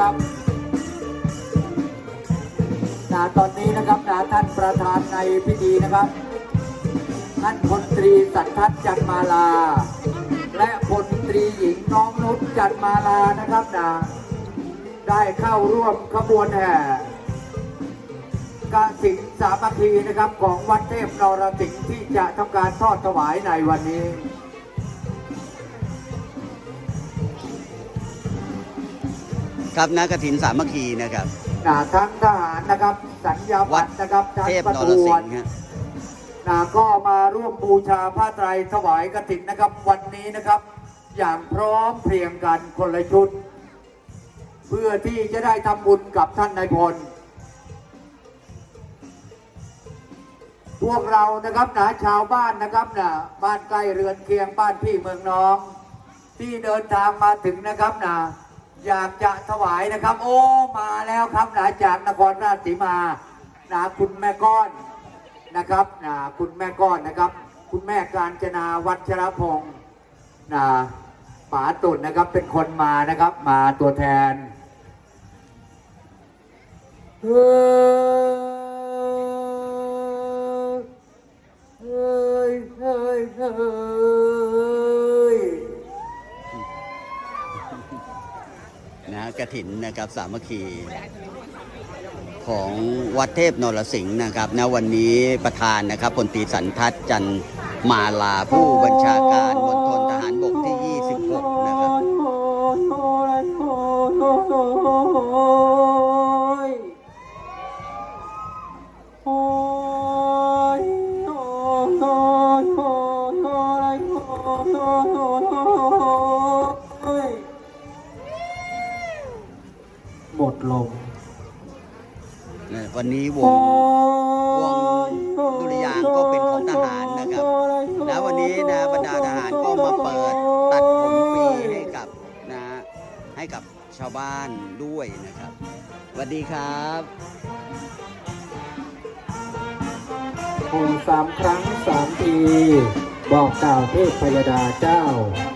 นะครับนะตอนนี้นะครับนาท่านประธานในพิธีนะครับ ท่านพลตรีสัททัศนจันมาลา และพลตรีหญิงน้องนุชจันมาลานะครับนาได้เข้าร่วมขบวนแห่การสิงสามัคคีนะครับของวัดเทพนรสิงห์ที่จะทำการทอดถวายในวันนี้ ครับนากฐินสามัคคีนะครับ นะทั้งทหารนะครับ สัญญาบัตรนะครับทั้งเทพประนทรวสินงห์ฮะ นะก็มาร่วมบูชาพระไตรถวายกฐินนะครับ วันนี้นะครับ อย่างพร้อมเพรียงกันคนละชุด เพื่อที่จะได้ทำบุญกับท่านนายพล พวกเรานะครับนะชาวบ้านนะครับนะบ้านใกล้เรือนเคียงบ้านพี่เมืองน้อง ที่เดินทางมาถึงนะครับนะ อยากจะถวายนะครับ โอ้มาแล้วครับนะจากนครราชสีมานะคุณแม่ก้อนนะครับนะคุณแม่ก้อนนะครับ คุณแม่การจนาวัชรพงศ์นะป๋าตุ่นนะครับเป็นคนมานะครับ มาตัวแทนเฮ้ยเฮ้ยเฮ้ยเฮ้ย นะกฐินนะครับสามัคคีของวัดเทพนรสิงห์นะครับณวันนี้ประธานนะครับพลตรีสันทัศน์จันมาลาผู้บัญชาการมณฑลทหารบกที่ 26 นะครับหม ลมนะวันนี้วงวงดุริยางค์ก็เป็นของทหารนะครับนะวันนี้นะบรรดาทหารก็มาเปิดตัดผมฟรีให้กับนะให้กับชาวบ้านด้วยนะครับสวัสดีครับคูสามครั้งสามปีบอกกล่าวเทพพยดาเจ้า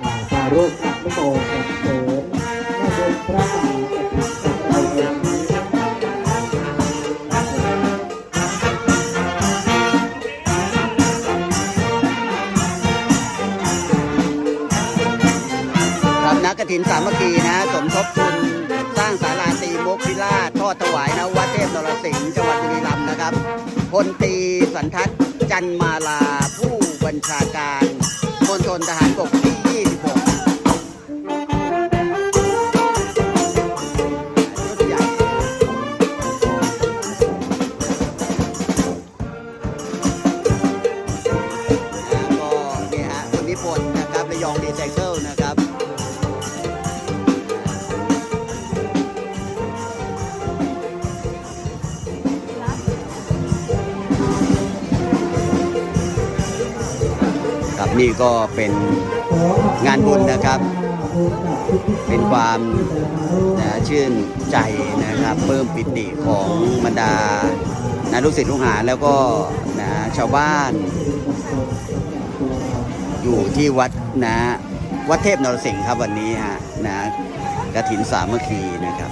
อ่าการร่วมนักโมกันเสริมเมื่อเดือนพระ ถินสามัคคีนะ สมทบทุนสร้างศาลาตีมกพิราชทอดถวายนะวัดเทพนรสิงห์จังหวัดบุรีรัมย์นะครับพลตีสันทัศจันมาลาผู้บัญชาการมณฑลทหารบกที่ 26ชุดใหญ่แล้วก็เนี่ยฮะคุณนิพนธ์นะครับระยองรีไซเคิลนะครับ นี่ก็เป็นงานบุญนะครับ เป็นความชื่นใจนะครับเพิ่มปิติของบรรดานะลูกศิษย์ลูกหาแล้วก็นะชาวบ้าน อยู่ที่วัดนะวัดเทพนรสิงห์ครับวันนี้ฮะนะกฐินสามัคคีนะครับ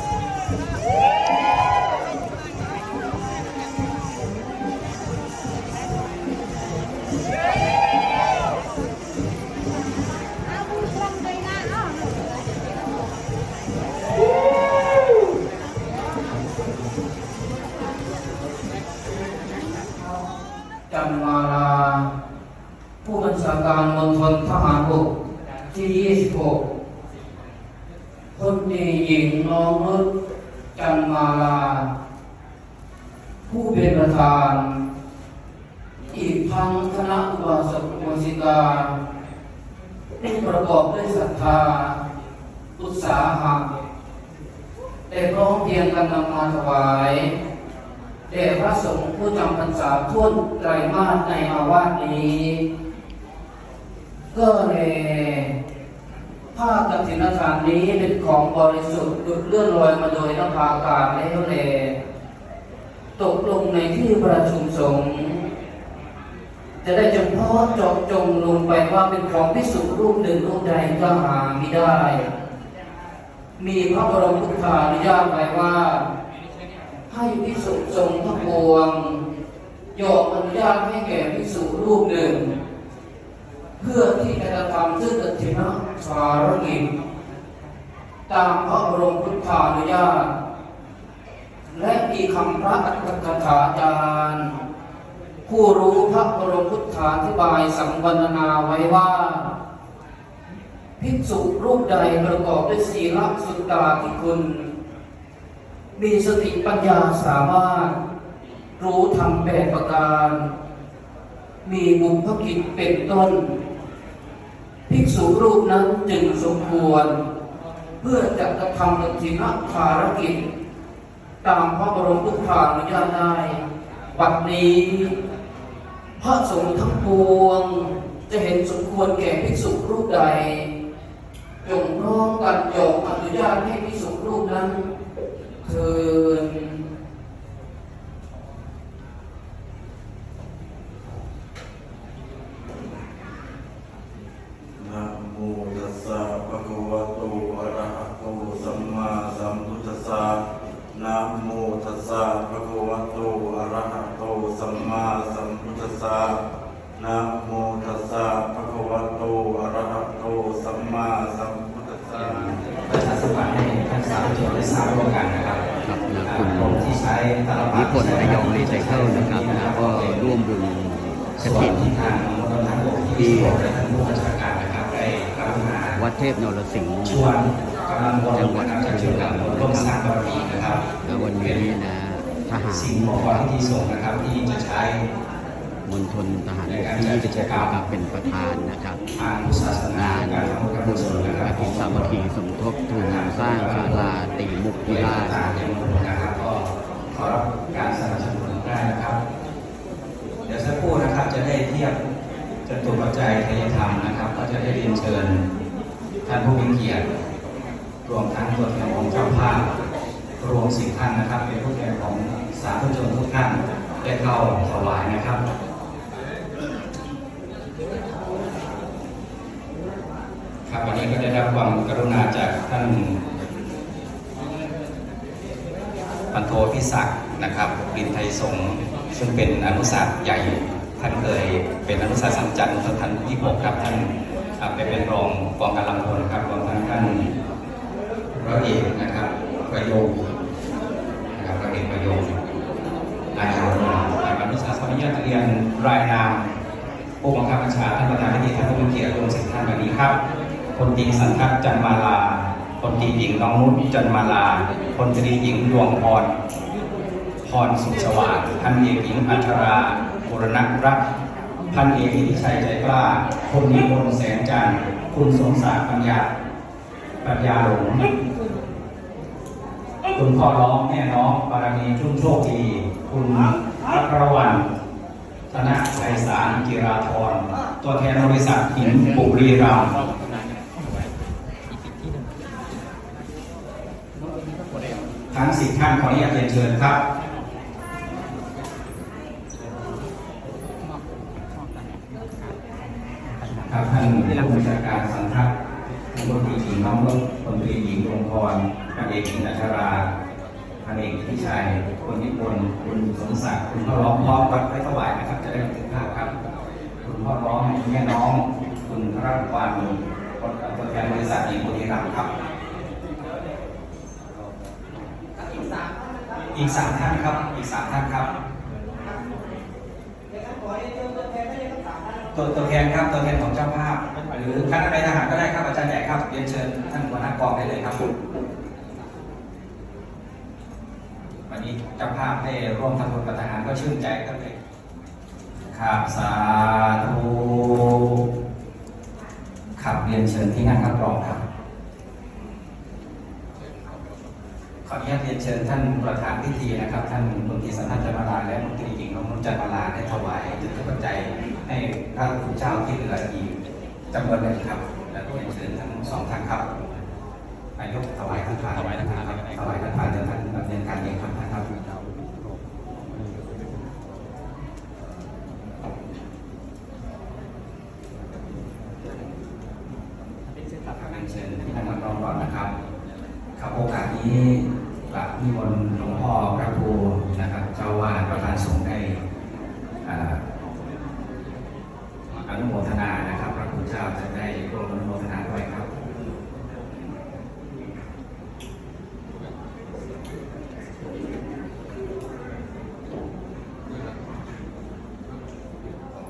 ประธานอีกทั้งคณะอุบาสกอุบาสิกาที่ประกอบด้วยศรัทธา อุตสาหะได้พร้อมเพียงกันนำมาถวายแด่พระสงฆ์ผู้จำพรรษาทั่วไตรมาสในอาวาสนี้ ก็เลยผ้ากฐินทานนี้เป็นของบริสุทธิ์หลุดเลื่อนลอยมาโดยนภาอากาศแล้วแล ตกลงในที่ประชุมสงฆ์จะได้จำพาะจาะจงลงไปว่าเป็นของพิสุรูปหนึ่งรูปใดก็หาไม่ได้ มีพระบรมพุทธานุญาตไว้ว่า ให้พิสุสงฆ์ทั้งปวงยอมอนุญาตให้แก่ภิกษุรูปหนึ่ง เพื่อที่จะทำซึ่งกฐินภารกิจตามพระบรมพุทธานุญาต และมีคำพระอัตถกถาจารย์ผู้รู้พระบรมพุทธาธิบายสังวรนาไว้ว่า ภิกษุรูปใดประกอบด้วยศีลสุตตาที่คุณ มีสติปัญญาสามารถ รู้ทำแปดประการ มีบุพกิจเป็นต้น ภิกษุรูปนั้นจึงสมควร เพื่อจะกระทำกฐินภารกิจ ตามพระบรมพุทธานุญาตได้บัดนี้ พระสงฆ์ทั้งปวง จะเห็นสมควรแก่ภิกษุรูปใด จงร้องกันยอมอนุญาตให้ภิกษุรูปนั้นเทิน นะโมตัสสะภะคะวะโตอะระหะโตสัมมาสัมพุทธัสสะนะโมตัสสะ ภะคะวะโตอะระหะโตสัมมาสัมพุทธัสสะนะโมตัสสะภะคะวะโตอะระหะโตสัมมาสัมพุทธัสสะประชาสัมพันธ์ให้ท่านสาธุชนได้ทราบร่วมกันนะครับครับนะอ่าคุณกรมที่ใช้ตลปันิดพนธ์ระยองรีไซเคิลนะครับนะก็ร่วมบุญกส่วฐินนที่ทางมณฑลทหารบกที่สองและท่านผู้บัญชาการนะครับได้กรุณาวัดเทพนรสิงห์ชวนกำลังพลนะครับจะช่วยกันร่วมสร้างบารมีนะครับแล้ววันนี้นะ ทหารสิ่งของขวัญที่ส่งนะครับที่จะใช้มณฑลทหารบกที่26นะครับเป็นประธานนะครับทางศาสนางานการทำการบุกุญศลนะคกรับฐินสามัคคีสมทบทุนสร้างศาลาตีมุกพิราชต่างๆในมณฑลนะครับก็ขอรับการสนับสนุนได้นะครับ เดี๋ยวสักครู่นะครับจะได้เทียบจตุปัจจัยทายธรรมนะครับ ก็จะได้เรียนเชิญท่านผู้มีเกียรติรวมทั้งตัวแทนของเจ้าภาพ รวมสิบท่านนะครับเป็นผู้แทนของสาธุชนทุกท่านได้เข้าถวายนะครับครับวันนี้ก็ได้รับความกรุณาจากท่านพันโทพิศักดิ์นะครับรินไทยสงซึ่งเป็นอนุสาสน์ใหญ่ท่านเคยเป็นอนุสาสน์สัมจันทร์ท่านที่หกครับท่านไปเป็นรองกองกำลังพลครับรวมทั้งท่านร้อยเอกนะครับประโยค รับร้อยเอกประโยงนายอนุอนุสาสน์ขออนุญาตเรียนรายนามผู้บังคับบัญชาท่านประธานพิธีท่านผู้มีเกียรติรวมสิบท่านวันนี้ครับพลตรีสันทัศน์จันมาลาพลตรีหญิงน้องนุชจันมาลาพลตรีหญิงดวงพรพรสุขสว่างพันเอกหญิงอัชราบุรณรัตน์พันเอกอิทธิชัยใจกล้าคุณนิพนธ์แสงจันทร์คุณสมศักดิ์ปัญญาปัญญาหลง คุณพ่อร้องแม่น้องบารมีชุ่มโชคดี คุณพักรวันธนไพศาลจิราธรตัวแทนบริษัทหินปุรีรัมทั้งสิบท่านขออนุญาตเรียนเชิญครับครับท่านผู้บัญชาการสันทั ศน์พลตรีหญิงน้องนุชพลตรีหญิงดวงพรพันเอกหญิงอัชราพันเอกพิชัยคุณนิพนธ์คุณสมศักดิ์คุณพ่อร้องพร้อมวัดไว้ถวายนะครับ จะได้บันทึกภาพครับ คุณพ่อร้องแม่น้อง คุณพระรัตน์วันตัวแทนบริษัทหญิงบุรีรัมย์ครับ อีกสามท่านครับ อีกสามท่านครับ ตัวตัวแทนครับ ตัวแทนของเจ้าภาพ หรือคณะนายทหารก็ได้ครับอาจารย์ใหญ่ครับเรียนเชิญท่านหัวหน้ากองได้เลยครับวันนี้เจ้าภาพได้ร่วมทำบุญกับทหารก็ชื่นใจกันเลยครับสาธุครับเรียนเชิญที่นั่งรับรองครับขออนุญาตเรียนเชิญท่านประธานพิธีนะครับ ท่านมนตรีสันทัศน์จันมาลาและมนตรีหญิงน้องนุ่นจันมาลาได้ถวายจุดปัจจัยให้พระคุณเจ้าที่เหลืออีก จำนวนหนึ่งครับ และเรียนเชิญทั้งสองท่านครับนายกถวายท่านผ่านถวายท่านผ่านถวายท่านผ่านเดี๋ยวท่านดำเนินการเองครับท่านครับเรียนเชิญที่นั่งรับรองก่อนนะครับครับโอกาสนี้กราบนิมนต์หลวงพ่อพระครูนะครับ เจ้าวาดประธานสงฆ์ได้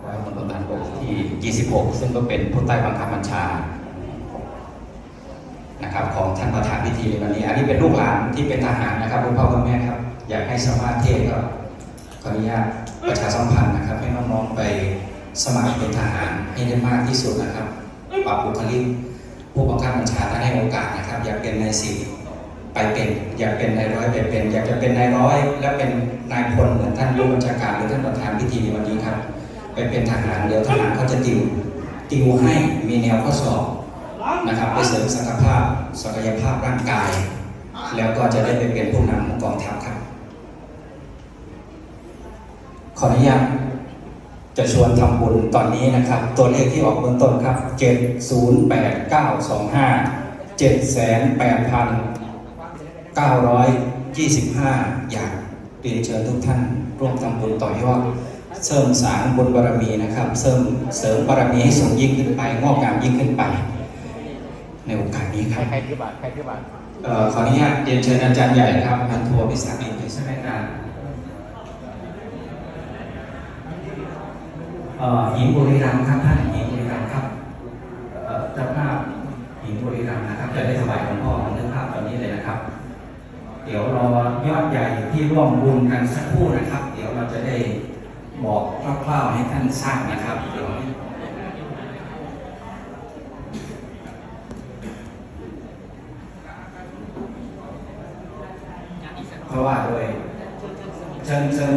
ร้อยมณฑลทหารบกที่ 26 ซึ่งก็เป็นผู้ใต้บังคับบัญชานะครับของท่านประธานพิธีในวันนี้ อันนี้เป็นลูกหลานที่เป็นทหารนะครับคุณพ่อคุณแม่ครับ อยากให้สมาเทศก็ขออนุญาตประชาสัมพันธ์นะครับ ให้น้องๆไปสมัครเป็นทหารให้ได้มากที่สุดนะครับปรับบุคลิกผู้บังคับบัญชาถ้าให้โอกาสนะครับ อยากเป็นนายสิบไปเป็น อยากเป็นนายร้อยไปเป็น อยากจะเป็นนายร้อย แล้วเป็นนายพลเหมือนท่านผู้บัญชาการหรือท่านประธานพิธีในวันนี้ครับ ไปเป็นทหารเดี๋ยวทหารเขาจะติว ติวให้มีแนวข้อสอบนะครับไปเสริมศักยภาพศักยภาพร่างกาย แล้วก็จะได้ไปเป็นผู้นำของกองทัพครับ ขออนุญาตจะชวนทำบุญตอนนี้นะครับ ตัวเลขที่ออกเบื้องต้นครับ 708 925 78,925 อย่ากเรียนเชิญทุกท่านร่วมทำบุญต่อยอด เสริมสร้างบุญบารมีนะครับ เสริมเสริมบารมีให้สูงยิ่งขึ้นไปงอกงามยิ่งขึ้นไป ในโอกาสนี้ครับใครคือบาทใครคือบาทเอ่อขออนุญาตเรียนเชิญอาจารย์ใหญ่ครับพันโทพิศักดิ์อินทร์สมัยการเอ่อหญิงบุรีรัมย์ครับท่านหญิงบุรีรัมย์ครับเอ่อเจ้าภาพหญิงบุรีรัมย์นะครับ จะได้ถวายหลวงพ่อบันทึกภาพตอนนี้เลยนะครับ เดี๋ยวรอยอดใหญ่ที่ร่วมบุญกันสักครู่นะครับ เดี๋ยวเราจะได้ บอกคร่าวๆให้ท่านทราบนะครับเดี๋ยวเพราะว่าโดยเชิญเชิญ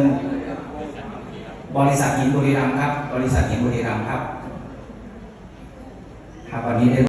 บริษัทหินบุรีรัมย์ครับ บริษัทหินบุรีรัมย์ครับครับวันนี้ได้